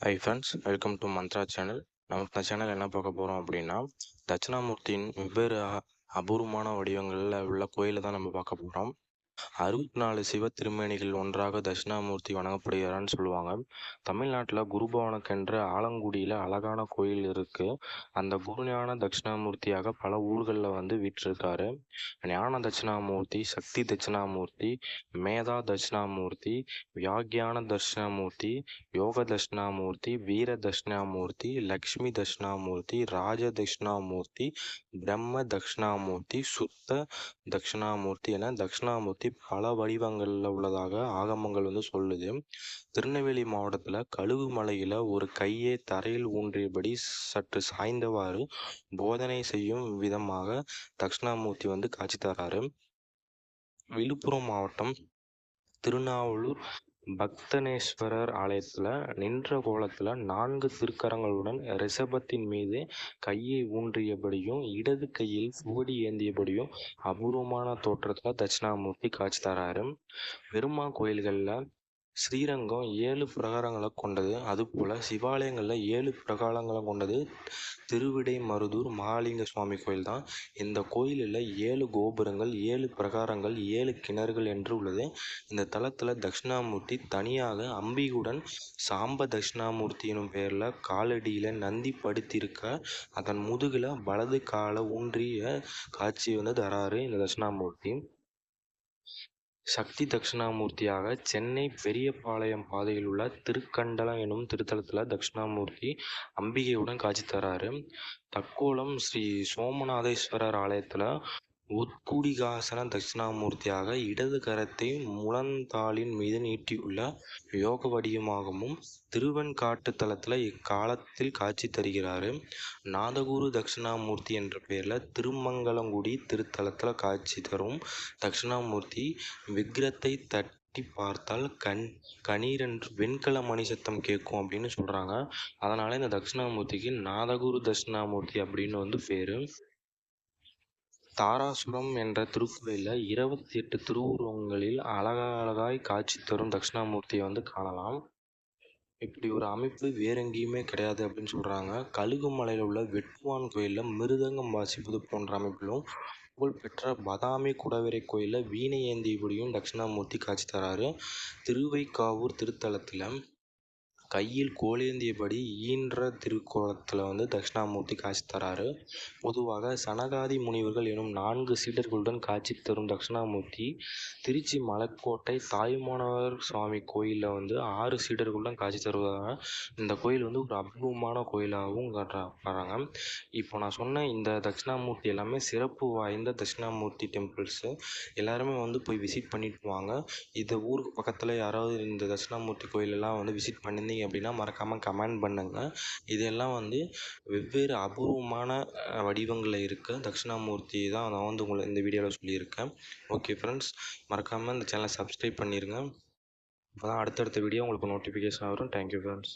Hi friends welcome to Mantra channel நம்ம இந்த channel என்ன பார்க்க போகிறோம் அப்படின்னா தட்சிணாமூர்த்தியின் வெவ்வேறு அபூர்வமான வடிவங்களில் உள்ள கோயிலை தான் நம்ம பார்க்க போகிறோம் அறுபத்தி நாலு சிவ திருமேனிகள் ஒன்றாக தட்சிணாமூர்த்தி வணங்கப்படுகிறான்னு சொல்லுவாங்க. தமிழ்நாட்டில் குருபவனுக்கென்ற ஆலங்குடியில் அழகான கோயில் இருக்குது அந்த குருஞான தட்சிணாமூர்த்தியாக பல ஊர்களில் வந்து வீற்றிருக்காரு. ஞான தட்சிணாமூர்த்தி சக்தி தட்சிணாமூர்த்தி மேதா தட்சிணாமூர்த்தி வியாகியான தட்சிணாமூர்த்தி யோக தட்சிணாமூர்த்தி வீர தட்சிணாமூர்த்தி லக்ஷ்மி தட்சிணாமூர்த்தி ராஜ தட்சிணாமூர்த்தி பிரம்ம தட்சிணாமூர்த்தி சுத்த தட்சிணாமூர்த்தி என தட்சிணாமூர்த்தி பல வடிவங்களில் உள்ளதாக ஆகமங்கள் வந்து சொல்லுது. திருநெல்வேலி மாவட்டத்தில் கழுகு மலையில் ஒரு கையை தரையில் ஊன்றியபடி சற்று சாய்ந்தவாறு போதனை செய்யும் விதமாக தக்ஷணாமூர்த்தி வந்து காட்சி தராரு. விழுப்புரம் மாவட்டம் திருநாவலூர் பக்தனேஸ்வரர் ஆலயத்தில் நின்ற கோலத்தில் நான்கு திருக்கரங்களுடன் ரிஷபத்தின் மீது கையை ஊன்றியபடியும் இடது கையில் சுவடி ஏந்தியபடியும் அபூர்வமான தோற்றத்தில் தட்சிணாமூர்த்தி காட்சி தராரு. பெருமா கோயில்களில் ஸ்ரீரங்கம் ஏழு பிரகாரங்களை கொண்டது. அதுபோல் சிவாலயங்களில் ஏழு பிரகாரங்களை கொண்டது. திருவிடை மருதூர் மகாலிங்க சுவாமி கோயில் தான். இந்த கோயிலில் ஏழு கோபுரங்கள் ஏழு பிரகாரங்கள் ஏழு கிணறுகள் என்று உள்ளது. இந்த தலத்தில் தட்சிணாமூர்த்தி தனியாக அம்பிகுடன் சாம்ப தட்சிணாமூர்த்தி எனும் பெயரில் காலடியில் நந்தி படுத்திருக்க அதன் முதுகில் வலது காலை ஊன்றிய காட்சி வந்து தராரு இந்த தட்சிணாமூர்த்தி. சக்தி தட்சிணாமூர்த்தியாக சென்னை பெரியபாளையம் பாதையில் உள்ள திருக்கண்டலம் எனும் திருத்தலத்தில் தட்சிணாமூர்த்தி அம்பிகையுடன் காட்சி தராரு. தக்கோலம் ஸ்ரீ சோமநாதேஸ்வரர் ஆலயத்தில் உத்குடிகாசன தட்சிணாமூர்த்தியாக இடது கரத்தை முழந்தாளின் மீது நீட்டியுள்ள யோக வடிவமாகவும் திருவெண்காட்டு தலத்தில் இக்காலத்தில் காட்சி தருகிறார். நாதகுரு தட்சிணாமூர்த்தி என்ற பெயரில் திருமங்கலங்குடி திருத்தலத்தில் காட்சி தரும் தட்சிணாமூர்த்தி விக்கிரத்தை தட்டி பார்த்தால் கண் கணீரென்று வெண்கல மணி சத்தம் கேட்கும் அப்படின்னு சொல்கிறாங்க அதனால் இந்த தட்சிணாமூர்த்திக்கு நாதகுரு தட்சிணாமூர்த்தி அப்படின்னு வந்து பேர். தாராசுரம் என்ற திருக்கோயிலில் இருபத்தி எட்டு திருவுருவங்களில் அழகழகாய் காட்சி தரும் தட்சிணாமூர்த்தியை வந்து காணலாம். இப்படி ஒரு அமைப்பு வேற எங்கேயுமே கிடையாது அப்படின்னு சொல்கிறாங்க கழுகுமலையில் உள்ள வெட்டுவான் கோயிலில் மிருதங்கம் வாசிப்பது போன்ற அமைப்பிலும் புகழ்பெற்ற பதாமி குடவரை கோயிலில் வீணை ஏந்தியபடியும் தட்சிணாமூர்த்தி காட்சி தராரு. திருவைக்காவூர் திருத்தலத்தில் கையில் கோலேந்தியபடி ஈன்ற திருக்கோலத்தில் வந்து தட்சிணாமூர்த்தி காட்சி தராரு. பொதுவாக சனகாதி முனிவர்கள் எனும் நான்கு சீடர்களுடன் காட்சி தரும் தட்சிணாமூர்த்தி திருச்சி மலைக்கோட்டை தாயுமானவர் சுவாமி கோயிலில் வந்து ஆறு சீடர்களுடன் காட்சி தருவதாக இந்த கோயில் வந்து ஒரு அபூர்வமான கோயிலாகவும் காட்டுறாங்க இப்போ நான் சொன்ன இந்த தட்சிணாமூர்த்தி எல்லாமே சிறப்பு வாய்ந்த தட்சிணாமூர்த்தி டெம்பிள்ஸு. எல்லாருமே வந்து போய் விசிட் பண்ணிட்டு வாங்க. இந்த ஊருக்கு பக்கத்தில் யாராவது இந்த தட்சிணாமூர்த்தி கோயிலெல்லாம் வந்து விசிட் பண்ணியிருந்தீங்க அப்படின்னா மறக்காமல் கமெண்ட் பண்ணுங்கள் இதெல்லாம் வந்து வெவ்வேறு அபூர்வமான வடிவங்களில் இருக்க தட்சிணாமூர்த்தி தான் நான் வந்து உங்களை இந்த வீடியோவில் சொல்லியிருக்கேன். ஓகே ஃப்ரெண்ட்ஸ் மறக்காமல் இந்த சேனலை சப்ஸ்கிரைப் பண்ணிடுங்க அப்போ தான் அடுத்தடுத்த வீடியோ உங்களுக்கு நோட்டிஃபிகேஷன் வரும். Thank you friends